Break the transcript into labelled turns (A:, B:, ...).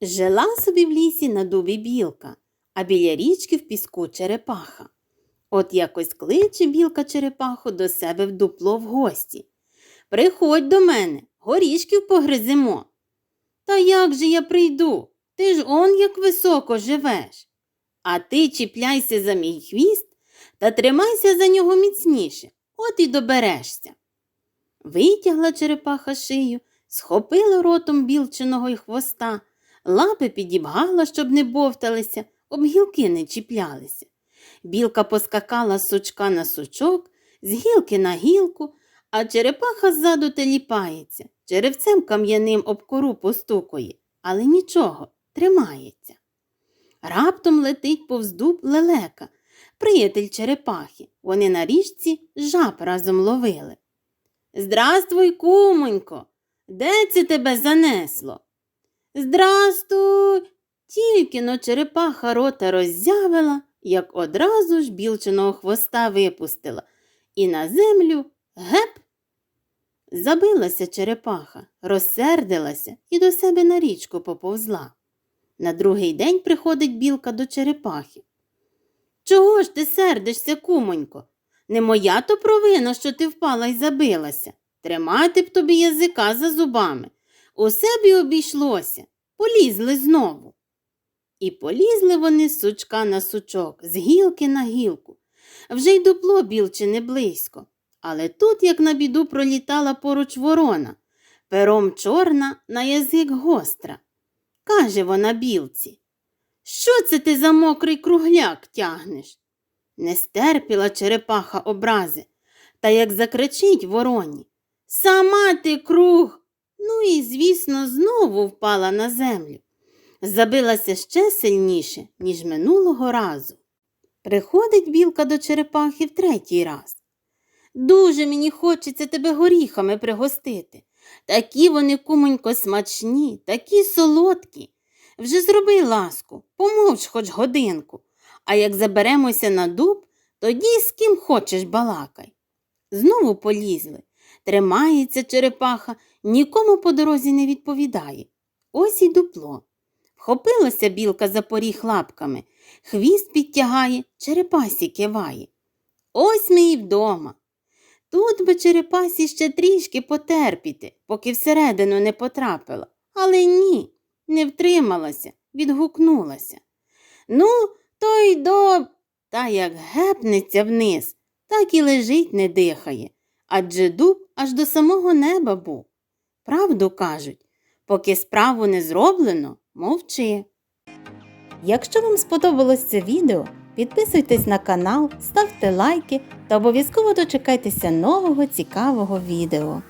A: Жила собі в лісі на дубі білка, а біля річки в піску черепаха. От якось кличе білка черепаху до себе в дупло в гості. Приходь до мене, горішків погриземо. Та як же я прийду? Ти ж он як високо живеш. А ти чіпляйся за мій хвіст та тримайся за нього міцніше, от і доберешся. Витягла черепаха шию, схопила ротом білчиного й хвоста, лапи підібгала, щоб не бовталися, об гілки не чіплялися. Білка поскакала з сучка на сучок, з гілки на гілку, а черепаха ззаду теліпається, черевцем кам'яним об кору постукує, але нічого, тримається. Раптом летить повз дуб лелека, приятель черепахи. Вони на річці жаб разом ловили. Здрастуй, кумонько, де це тебе занесло? Здрастуй. Тільки но черепаха рота роззявила, як одразу ж білчиного хвоста випустила, і на землю геп. Забилася черепаха, розсердилася і до себе на річку поповзла. На другий день приходить білка до черепахи. Чого ж ти сердишся, кумонько? Не моя то провина, що ти впала й забилася. Тримати б тобі язика за зубами. Усе б і обійшлося. Полізли знову. І полізли вони з сучка на сучок, з гілки на гілку. Вже й дупло білче не близько. Але тут, як на біду, пролітала поруч ворона, пером чорна, на язик гостра. Каже вона білці. Що це ти за мокрий кругляк тягнеш? Не стерпіла черепаха образи, та як закричить вороні. Сама ти круг. Ну і, звісно, знову впала на землю. Забилася ще сильніше, ніж минулого разу. Приходить білка до черепахи в третій раз. Дуже мені хочеться тебе горіхами пригостити. Такі вони, кумонько, смачні, такі солодкі. Вже зроби ласку, помовч хоч годинку, а як заберемося на дуб, тоді з ким хочеш балакай. Знову полізли. Тримається черепаха, нікому по дорозі не відповідає. Ось і дупло. Вхопилася білка за поріг лапками, хвіст підтягає, черепасі киває. Ось ми і вдома. Тут би черепасі ще трішки потерпіти, поки всередину не потрапила. Але ні, не втрималася, відгукнулася. Ну, то й до. Та як гепнеться вниз, так і лежить, не дихає, адже дуб аж до самого неба був. Правду кажуть, поки справу не зроблено, мовчи. Якщо вам сподобалось це відео, підписуйтесь на канал, ставте лайки та обов'язково дочекайтеся нового цікавого відео.